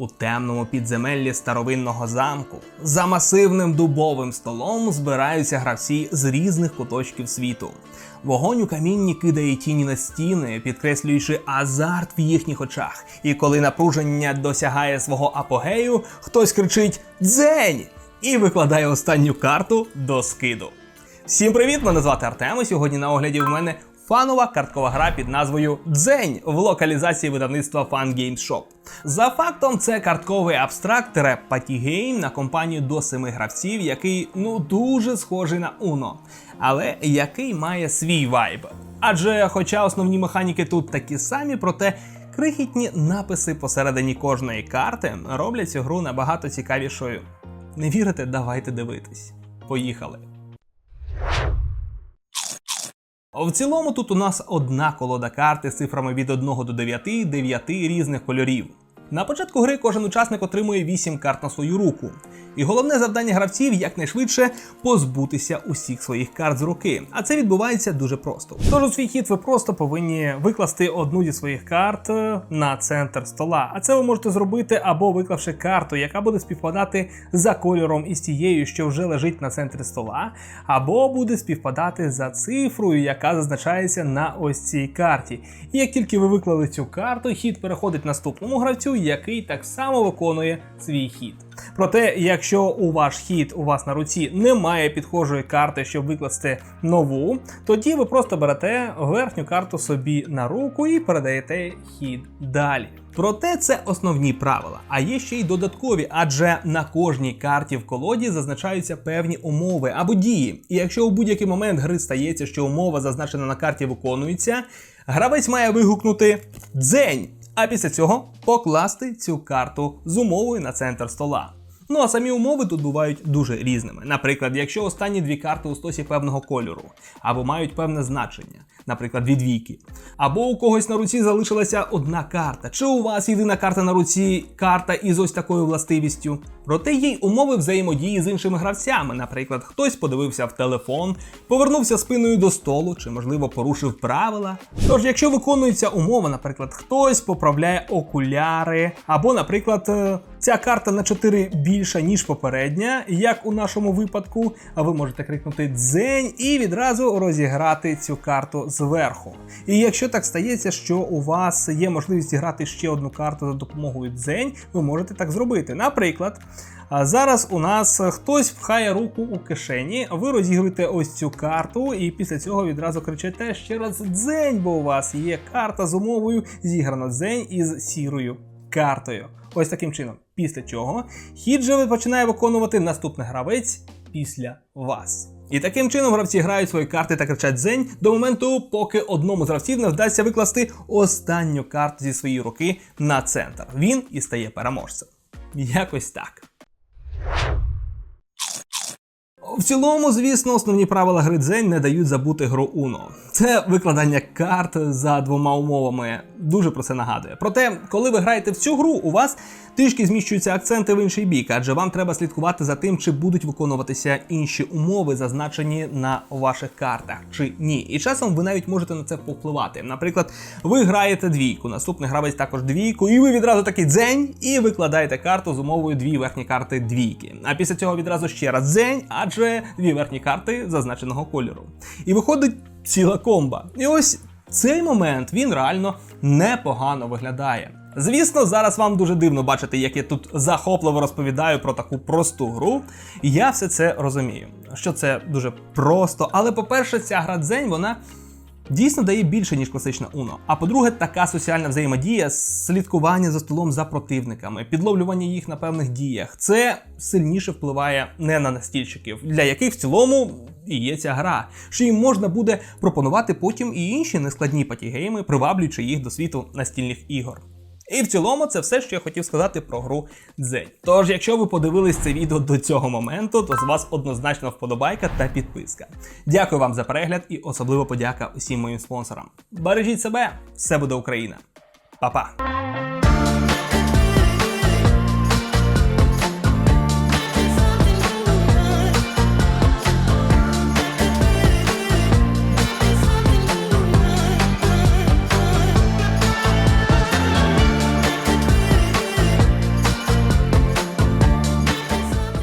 У темному підземеллі старовинного замку за масивним дубовим столом збираються гравці з різних куточків світу. Вогонь у камінні кидає тіні на стіни, підкреслюючи азарт в їхніх очах. І коли напруження досягає свого апогею, хтось кричить Дзень! і викладає останню карту до скиду. Всім привіт! Мене звати Артем. Сьогодні на огляді в мене фанова карткова гра під назвою Дзень в локалізації видавництва Fun Games Shop. За фактом, це картковий абстракт патігейм на компанію до семи гравців, який ну дуже схожий на Uno, але який має свій вайб. Адже, хоча основні механіки тут такі самі, проте крихітні написи посередині кожної карти роблять цю гру набагато цікавішою. Не вірите? Давайте дивитись. Поїхали. В цілому тут у нас одна колода карти з цифрами від 1 до 9, 9 різних кольорів. На початку гри кожен учасник отримує 8 карт на свою руку. І головне завдання гравців якнайшвидше позбутися усіх своїх карт з руки. А це відбувається дуже просто. Тож у свій хід ви просто повинні викласти одну зі своїх карт е, на центр стола. А це ви можете зробити або виклавши карту, яка буде співпадати за кольором із тією, що вже лежить на центрі стола, або буде співпадати за цифрою, яка зазначається на ось цій карті. І як тільки ви виклали цю карту, хід переходить наступному гравцю, який так само виконує свій хід. Проте, якщо у ваш хід у вас на руці немає підхожої карти, щоб викласти нову, тоді ви просто берете верхню карту собі на руку і передаєте хід далі. Проте це основні правила, а є ще й додаткові, адже на кожній карті в колоді зазначаються певні умови або дії. І якщо у будь-який момент гри стається, що умова зазначена на карті виконується, гравець має вигукнути дзень а після цього покласти цю карту з умовою на центр стола. Ну а самі умови тут бувають дуже різними. Наприклад, якщо останні дві карти у стосі певного кольору, або мають певне значення, наприклад, дві двійки, або у когось на руці залишилася одна карта, чи у вас єдина карта на руці карта із ось такою властивістю. Проте є й умови взаємодії з іншими гравцями. Наприклад, хтось подивився в телефон, повернувся спиною до столу, чи, можливо, порушив правила. Тож, якщо виконується умова, наприклад, хтось поправляє окуляри, або, наприклад, е, ця карта на 4 більша, ніж попередня, як у нашому випадку, а ви можете крикнути дзень і відразу розіграти цю карту зверху. І якщо так стається, що у вас є можливість зіграти ще одну карту за допомогою дзень, ви можете так зробити. Наприклад. А зараз у нас хтось пхає руку у кишені, ви розігруєте ось цю карту, і після цього відразу кричите ще раз дзень, бо у вас є карта з умовою зіграно дзень із сірою картою. Ось таким чином. Після чого хід же починає виконувати наступний гравець після вас. І таким чином гравці грають свої карти та кричать дзень до моменту, поки одному з гравців не вдасться викласти останню карту зі своєї руки на центр. Він і стає переможцем. Якось так. В цілому, звісно, основні правила гри дзень не дають забути гру Uno. Це викладання карт за двома умовами. Дуже про це нагадує. Проте, коли ви граєте в цю гру, у вас трішки зміщуються акценти в інший бік, адже вам треба слідкувати за тим, чи будуть виконуватися інші умови, зазначені на ваших картах, чи ні. І часом ви навіть можете на це повпливати. Наприклад, ви граєте двійку, наступний гравець також двійку, і ви відразу такий дзень і викладаєте карту з умовою дві верхні карти двійки. А після цього відразу ще раз дзень, адже дві верхні карти зазначеного кольору. І виходить ціла комба. І ось цей момент він реально непогано виглядає. Звісно, зараз вам дуже дивно бачити, як я тут захопливо розповідаю про таку просту гру. Я все це розумію, що це дуже просто. Але, по-перше, ця гра дзень, вона дійсно дає більше, ніж класична Uno. А по-друге, така соціальна взаємодія, слідкування за столом за противниками, підловлювання їх на певних діях. Це сильніше впливає не на настільщиків, для яких в цілому і є ця гра, що їм можна буде пропонувати потім і інші нескладні патігейми, приваблюючи їх до світу настільних ігор. І в цілому це все, що я хотів сказати про гру Дзень. Тож, якщо ви подивились це відео до цього моменту, то з вас однозначно вподобайка та підписка. Дякую вам за перегляд і особливо подяка усім моїм спонсорам. Бережіть себе, все буде Україна. Па-па!